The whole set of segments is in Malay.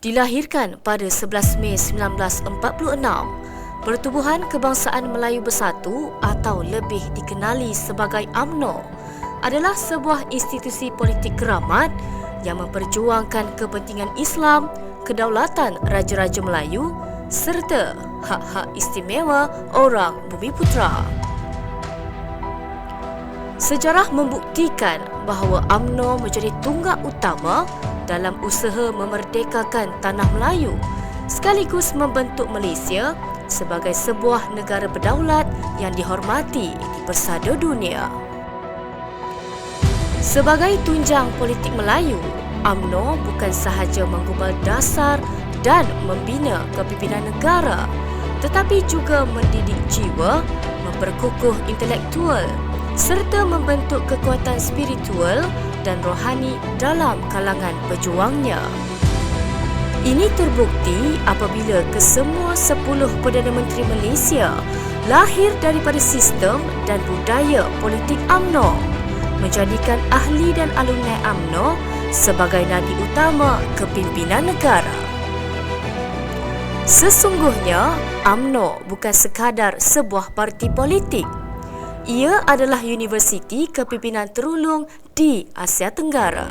Dilahirkan pada 11 Mei 1946, Pertubuhan Kebangsaan Melayu Bersatu atau lebih dikenali sebagai AMNO adalah sebuah institusi politik keramat yang memperjuangkan kepentingan Islam, kedaulatan Raja-Raja Melayu serta hak-hak istimewa orang Bumi Putra. Sejarah membuktikan bahawa AMNO menjadi tunggak utama dalam usaha memerdekakan tanah Melayu sekaligus membentuk Malaysia sebagai sebuah negara berdaulat yang dihormati di persada dunia. Sebagai tunjang politik Melayu, AMNO bukan sahaja menggubal dasar dan membina kepimpinan negara tetapi juga mendidik jiwa, memperkukuh intelektual serta membentuk kekuatan spiritual dan rohani dalam kalangan pejuangnya. Ini terbukti apabila kesemua 10 Perdana Menteri Malaysia lahir daripada sistem dan budaya politik AMNO menjadikan ahli dan alumni AMNO sebagai nadi utama kepimpinan negara. Sesungguhnya, AMNO bukan sekadar sebuah parti politik ia adalah universiti kepimpinan terulung di Asia Tenggara.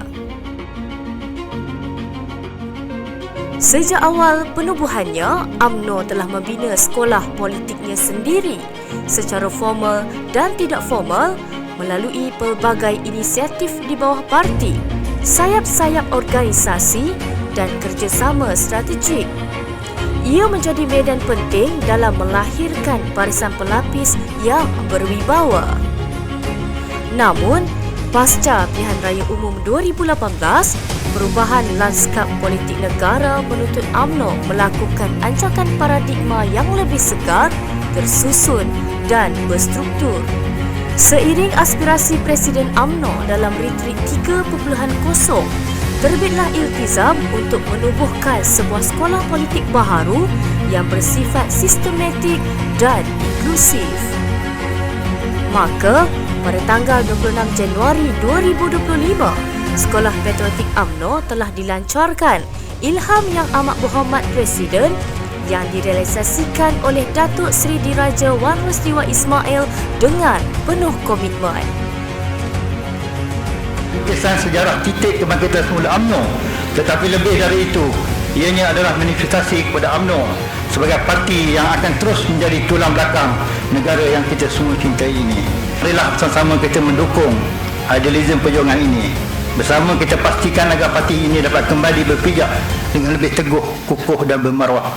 Sejak awal penubuhannya, AMNO telah membina sekolah politiknya sendiri secara formal dan tidak formal melalui pelbagai inisiatif di bawah parti, sayap-sayap organisasi dan kerjasama strategik ia menjadi medan penting dalam melahirkan barisan pelapis yang berwibawa. Namun, pasca pilihan raya umum 2018, perubahan lanskap politik negara menuntut UMNO melakukan ancakan paradigma yang lebih segar, tersusun dan berstruktur. Seiring aspirasi Presiden UMNO dalam retreat 3.0, terbitlah iltizam untuk menubuhkan sebuah sekolah politik baharu yang bersifat sistematik dan inklusif. Maka, pada tanggal 26 Januari 2025, Sekolah Patriotik AMNO telah dilancarkan ilham yang amat berhormat Presiden yang direalisasikan oleh Datuk Seri Diraja Wan Rustiwa Ismail dengan penuh komitmen kesan sejarah titik kebangkitan semula UMNO. Tetapi lebih dari itu ianya adalah manifestasi kepada UMNO sebagai parti yang akan terus menjadi tulang belakang negara yang kita semua cintai ini. Marilah sama-sama kita mendukung idealism perjuangan ini. Bersama kita pastikan agar parti ini dapat kembali berpijak dengan lebih teguh, kukuh dan bermaruah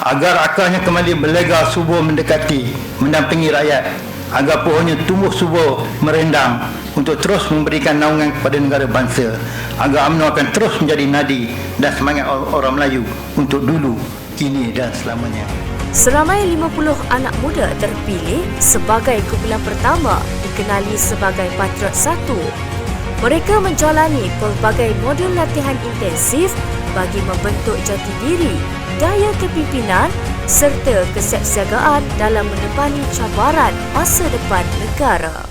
agar akarnya kembali berlega subur mendekati mendampingi rakyat. Agar pohonnya tumbuh subur merendang untuk terus memberikan naungan kepada negara bangsa agar UMNO akan terus menjadi nadi dan semangat orang Melayu untuk dulu, kini dan selamanya. Seramai 50 anak muda terpilih sebagai kumpulan pertama dikenali sebagai Patriot 1. Mereka menjalani pelbagai modul latihan intensif bagi membentuk jati diri, daya kepimpinan serta kesiapsiagaan dalam menepani cabaran masa depan negara.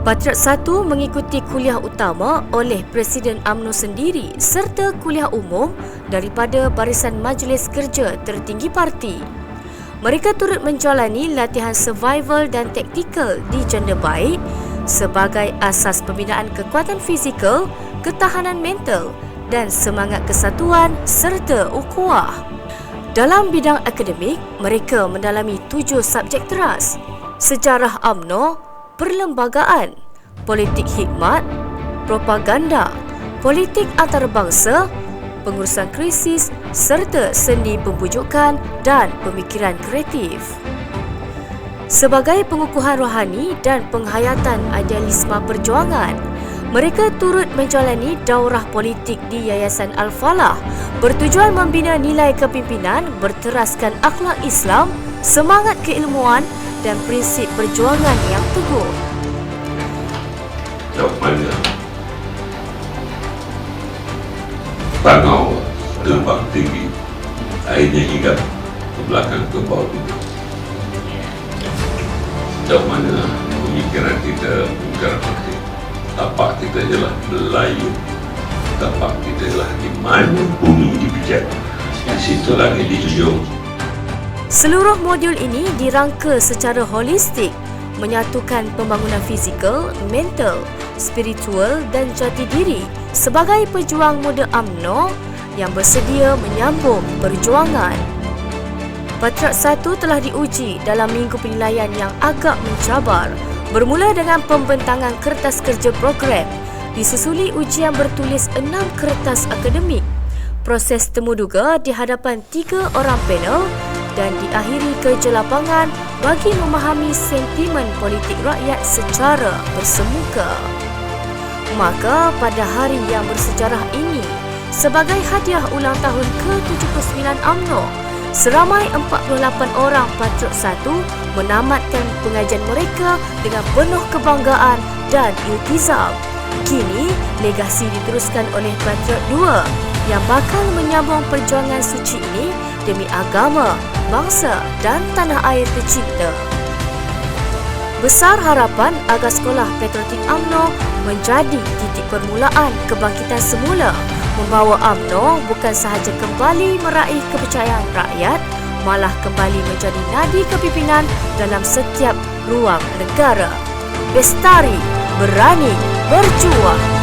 Patriot 1 mengikuti kuliah utama oleh Presiden AMNO sendiri serta kuliah umum daripada Barisan Majlis Kerja Tertinggi Parti. Mereka turut menjalani latihan survival dan taktikal di janda baik sebagai asas pembinaan kekuatan fizikal, ketahanan mental dan semangat kesatuan serta ukhuwah. Dalam bidang akademik, mereka mendalami tujuh subjek teras. Sejarah AMNO, perlembagaan, politik hikmat, propaganda, politik antarabangsa, pengurusan krisis serta seni pembujukan dan pemikiran kreatif. Sebagai pengukuhan rohani dan penghayatan idealisme perjuangan, mereka turut menjalani daurah politik di Yayasan Al-Falah bertujuan membina nilai kepimpinan berteraskan akhlak Islam, semangat keilmuan dan prinsip perjuangan yang teguh. Jawapannya Tangau terbang tinggi Airnya ingat ke belakang ke bawah itu Jauh mana pemikiran kita Pemikiran kita Tapak kita ialah Melayu tapak kita lah di mana bumi dipijak. Di situ langit dijunjung. Seluruh modul ini dirangka secara holistik menyatukan pembangunan fizikal, mental, spiritual dan jati diri sebagai pejuang muda AMNO yang bersedia menyambung perjuangan. Patriot 1 telah diuji dalam minggu penilaian yang agak mencabar bermula dengan pembentangan kertas kerja program disusuli ujian bertulis enam kertas akademik. Proses temuduga di hadapan tiga orang panel dan diakhiri kerja lapangan bagi memahami sentimen politik rakyat secara bersemuka. Maka pada hari yang bersejarah ini, sebagai hadiah ulang tahun ke-79 AMNO, seramai 48 orang Patriot 1 menamatkan pengajian mereka dengan penuh kebanggaan dan iltizam. Kini, legasi diteruskan oleh Patriot 2 yang bakal menyambung perjuangan suci ini demi agama, bangsa dan tanah air tercipta. Besar harapan agar sekolah Patriotik AMNO menjadi titik permulaan kebangkitan semula membawa AMNO bukan sahaja kembali meraih kepercayaan rakyat malah kembali menjadi nadi kepimpinan dalam setiap ruang negara. Bestari berani berjuang.